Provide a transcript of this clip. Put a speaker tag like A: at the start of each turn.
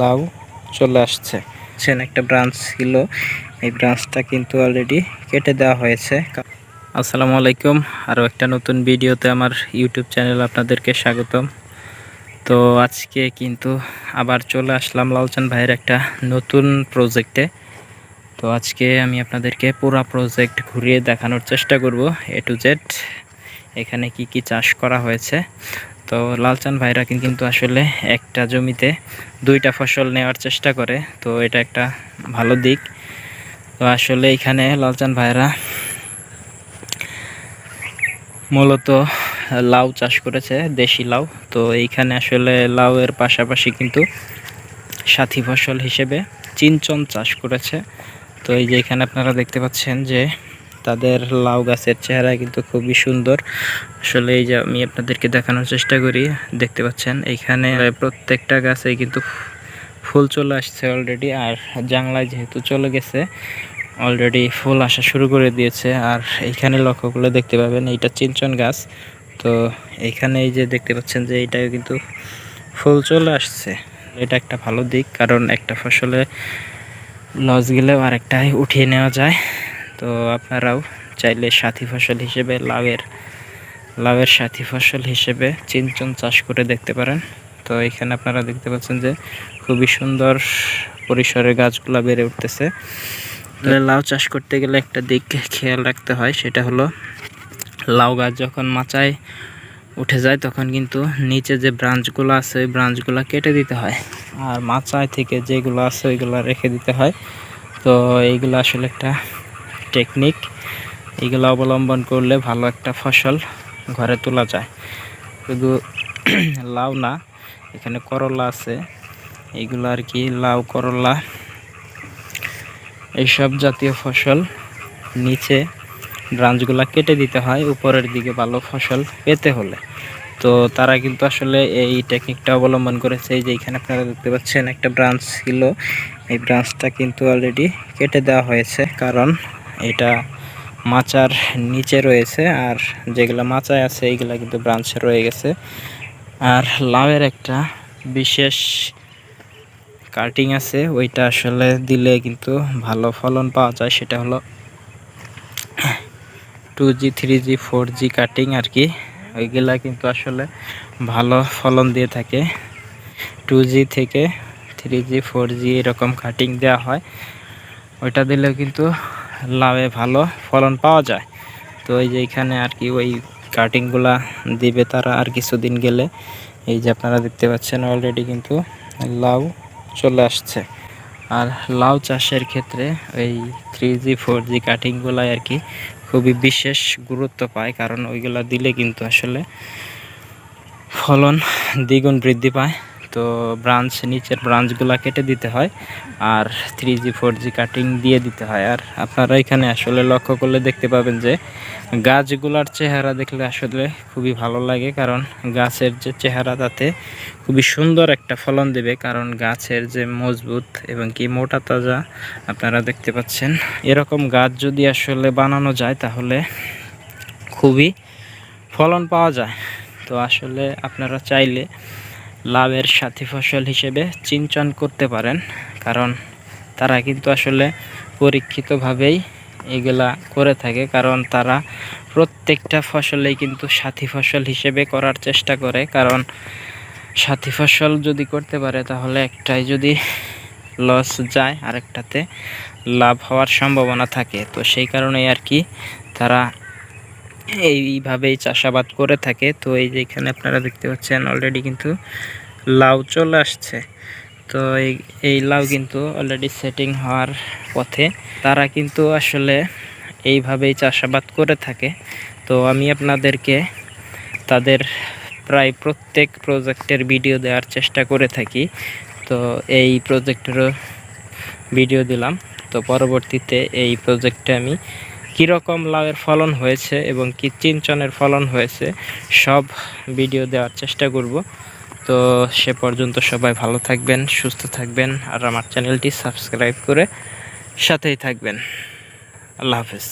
A: লাউ চলে আসছে। সেন একটা ব্রাঞ্চ ছিল। এই ব্রাঞ্চটা কিন্তু অলরেডি কেটে দেওয়া হয়েছে। আসসালামু আলাইকুম। আরও একটা নতুন ভিডিওতে আমার ইউটিউব চ্যানেল আপনাদেরকে স্বাগতম। তো আজকে কিন্তু আবার চলে আসলাম লালচান ভাইয়ের একটা নতুন প্রজেক্টে তো আজকে আমি আপনাদেরকে পুরো প্রজেক্ট ঘুরিয়ে দেখানোর চেষ্টা করব এ টু জেড। এখানে কি কি চাষ করা হয়েছে। তো লালচান ভাইরা কিন্তু আসলে একটা জমিতে দুইটা ফসল নেওয়ার চেষ্টা করে, তো এটা একটা ভালো দিক। তো আসলে এখানে লালচান ভাইরা মূলত লাউ চাষ করেছে, দেশি লাউ। তো এইখানে আসলে লাউয়ের পাশাপাশি কিন্তু সাথী ফসল হিসেবে চিনচন চাষ করেছে। তো এই যে এখানে আপনারা দেখতে পাচ্ছেন যে তাদের লাউ গাছের চেহারা কিন্তু খুবই সুন্দর। আসলে এই যে আমি আপনাদেরকে দেখানোর চেষ্টা করি, দেখতে পাচ্ছেন এইখানে প্রত্যেকটা গাছে কিন্তু ফুল চলে আসছে অলরেডি আর জাংলায় যেহেতু চলে গেছে অলরেডি ফুল আসা শুরু করে দিয়েছে। আর এইখানে লক্ষ্য করলে দেখতে পাবেন, এইটা চিনচন গাছ। তো এইখানে এই যে দেখতে পাচ্ছেন যে এইটাও কিন্তু ফুল চলে আসছে। এটা একটা ভালো দিক, কারণ একটা ফসলে লস গেলেও আরেকটাই উঠিয়ে নেওয়া যায়। তো আপনারাও চাইলে সাথী ফসল হিসেবে লাউয়ের লাউয়ের সাথী ফসল হিসেবে চিনচন চাষ করে দেখতে পারেন। তো এখানে আপনারা দেখতে পাচ্ছেন যে খুবই সুন্দর পরিসরে গাছগুলো বেড়ে উঠতেছে। লাউ চাষ করতে গেলে একটা দিক খেয়াল রাখতে হয় সেটা হলো লাউ গাছ যখন মাচায় উঠে যায় তখন কিন্তু নিচে যে ব্রাঞ্চগুলো আছে ওই ব্রাঞ্চগুলো কেটে দিতে হয়। আর মাচায় থেকে যেগুলো আছে ওইগুলো রেখে দিতে হয়। তো এইগুলো আসলে একটা টেকনিক এগুলো অবলম্বন করলে ভালো একটা ফসল ঘরে তোলা যায়। শুধু লাউ না, এখানে করলা আছে। এইগুলো আর কি, লাউ, করলা, এইসব জাতীয় ফসল নিচে ব্রাঞ্চগুলা কেটে দিতে হয়, উপরের দিকে ভালো ফসল পেতে হলে। তো তারা কিন্তু আসলে এই টেকনিকটা অবলম্বন করেছে। যে এখানে আপনারা দেখতে পাচ্ছেন একটা ব্রাঞ্চ ছিল। এই ব্রাঞ্চটা কিন্তু অলরেডি কেটে দেওয়া হয়েছে। কারণ এটা মাচার নিচে রয়েছে, আর যেগুলো মাচায় আছে, এইগুলা কিন্তু ব্রাঞ্চে রয়ে গেছে। আর লাউয়ের একটা বিশেষ কাটিং আছে, ওইটা আসলে দিলে কিন্তু ভালো ফলন পাওয়া যায়, সেটা হলো two G three G four G cutting আর কি। ওইগুলা কিন্তু আসলে ভালো ফলন দিয়ে থাকে। টু জি থেকে থ্রি জি ফোর জি এরকম কাটিং দেওয়া হয়। ওইটা দিলেও কিন্তু লাভে ভালো ফলন পাওয়া যায়। তো এই যে এখানে আর কি ওই কাটিংগুলা দিবে তারা আর কিছুদিন গেলে। এই যে আপনারা দেখতে পাচ্ছেন অলরেডি কিন্তু লাউ চলে আসছে। আর লাউ চাষের ক্ষেত্রে এই থ্রি জি ফোর জি কাটিংগুলাই আর কি খুবই বিশেষ গুরুত্ব পায়। কারণ ওইগুলা দিলে কিন্তু আসলে ফলন দ্বিগুণ বৃদ্ধি পায়। তো ব্রাঞ্চ নিচের ব্রাঞ্চগুলো কেটে দিতে হয় আর three G four G cutting দিয়ে দিতে হয়। আর আপনারা এখানে আসলে লক্ষ্য করলে দেখতে পাবেন যে গাছগুলার চেহারা দেখলে আসলে খুবই ভালো লাগে, কারণ গাছের যে চেহারা তাতে খুবই সুন্দর একটা ফলন দেবে, কারণ গাছের যে মজবুত এবং কি মোটা তাজা আপনারা দেখতে পাচ্ছেন। এরকম গাছ যদি আসলে বানানো যায় তাহলে খুবই ফলন পাওয়া যায়। তো আসলে আপনারা চাইলে লাভের সাথী ফসল হিসেবে চিনচন করতে পারেন, কারণ তারা কিন্তু আসলে পরীক্ষিতভাবেই এগুলা করে থাকে, কারণ তারা প্রত্যেকটা ফসলেই কিন্তু সাথী ফসল হিসেবে করার চেষ্টা করে, কারণ সাথী ফসল যদি করতে পারে, তাহলে একটাই যদি লস যায়, আরেকটাতে লাভ হওয়ার সম্ভাবনা থাকে। তো সেই কারণেই আর কি তারা এইভাবেই চাষাবাদ করে থাকে। তো এই যে এখানে আপনারা দেখতে পাচ্ছেন অলরেডি কিন্তু লাউ চলে আসছে। তো এই এই লাউ কিন্তু অলরেডি সেটিং হওয়ার পথে। তারা কিন্তু আসলে এইভাবেই চাষাবাদ করে থাকে। তো আমি আপনাদেরকে তাদের প্রায় প্রত্যেক প্রজেক্টের ভিডিও দেওয়ার চেষ্টা করে থাকি। তো এই প্রজেক্টেরও ভিডিও দিলাম। তো পরবর্তীতে এই প্রজেক্টে আমি কীরকম লাউয়ের ফলন হয়েছে এবং কি চিনচনের ফলন হয়েছে, সব ভিডিও দেওয়ার চেষ্টা করব। তো সে পর্যন্ত সবাই ভালো থাকবেন, সুস্থ থাকবেন, আর আমার চ্যানেলটি সাবস্ক্রাইব করে সাথেই থাকবেন। আল্লাহ হাফেজ।